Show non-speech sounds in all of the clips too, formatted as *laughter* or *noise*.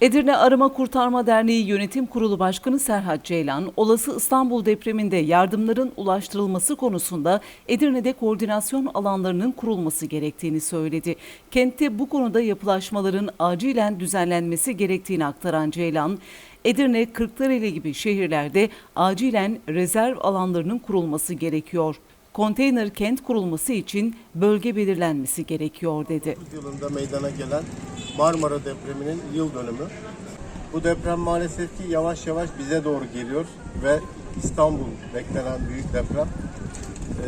Edirne Arama Kurtarma Derneği Yönetim Kurulu Başkanı Serhat Ceylan, olası İstanbul depreminde yardımların ulaştırılması konusunda Edirne'de koordinasyon alanlarının kurulması gerektiğini söyledi. Kentte bu konuda yapılaşmaların acilen düzenlenmesi gerektiğini aktaran Ceylan, Edirne, Kırklareli gibi şehirlerde acilen rezerv alanlarının kurulması gerekiyor. Konteyner kent kurulması için bölge belirlenmesi gerekiyor dedi. 19 yılında meydana gelen Marmara depreminin yıl dönümü. Bu deprem maalesef ki yavaş yavaş bize doğru geliyor ve İstanbul beklenen büyük deprem ee,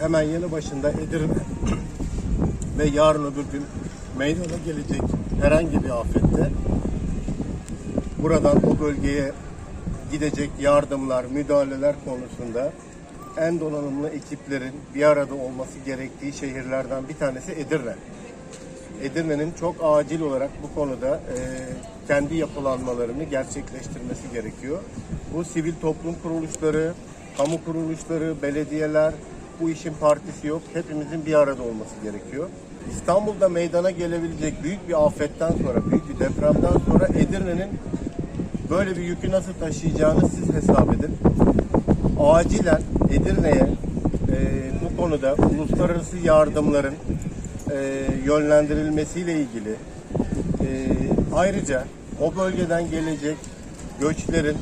hemen yanı başında Edirne *clears throat* ve yarın öbür gün meydana gelecek herhangi bir afette buradan o bölgeye gidecek yardımlar, müdahaleler konusunda en donanımlı ekiplerin bir arada olması gerektiği şehirlerden bir tanesi Edirne. Edirne'nin çok acil olarak bu konuda e, kendi yapılanmalarını gerçekleştirmesi gerekiyor. Bu sivil toplum kuruluşları, kamu kuruluşları, belediyeler bu işin partisi yok. Hepimizin bir arada olması gerekiyor. İstanbul'da meydana gelebilecek büyük bir afetten sonra, büyük bir depremden sonra Edirne'nin böyle bir yükü nasıl taşıyacağını siz hesap edin. Acilen Edirne'ye e, bu konuda uluslararası yardımların e, yönlendirilmesiyle ilgili e, ayrıca o bölgeden gelecek göçlerin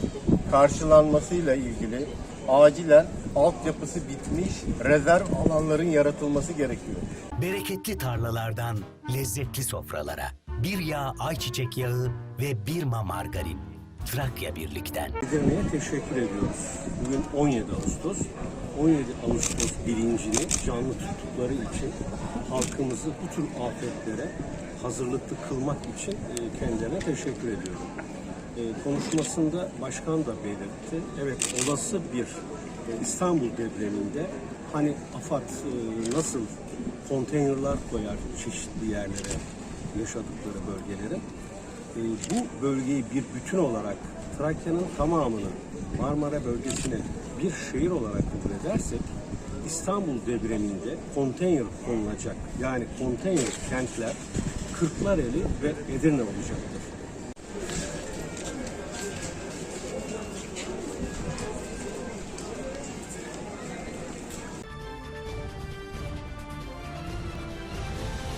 karşılanmasıyla ilgili acilen altyapısı bitmiş rezerv alanların yaratılması gerekiyor. Bereketli tarlalardan lezzetli sofralara. Bir yağ ayçiçek yağı ve bir ma margarin. Trakya Birlik'ten. Edirne'ye teşekkür ediyoruz. Bugün 17 Ağustos. 17 Ağustos bilincini canlı tuttukları için halkımızı bu tür afetlere hazırlıklı kılmak için e, kendilerine teşekkür ediyorum. E, Konuşmasında başkan da belirtti. Evet olası bir e, İstanbul depreminde hani AFAD nasıl konteynerlar koyar çeşitli yerlere, yaşadıkları bölgelere. E, bu bölgeyi bir bütün olarak Trakya'nın tamamını Marmara bölgesine bir şehir olarak kabul edersek İstanbul depreminde konteyner konulacak yani konteyner kentler Kırklareli ve Edirne olacaktır.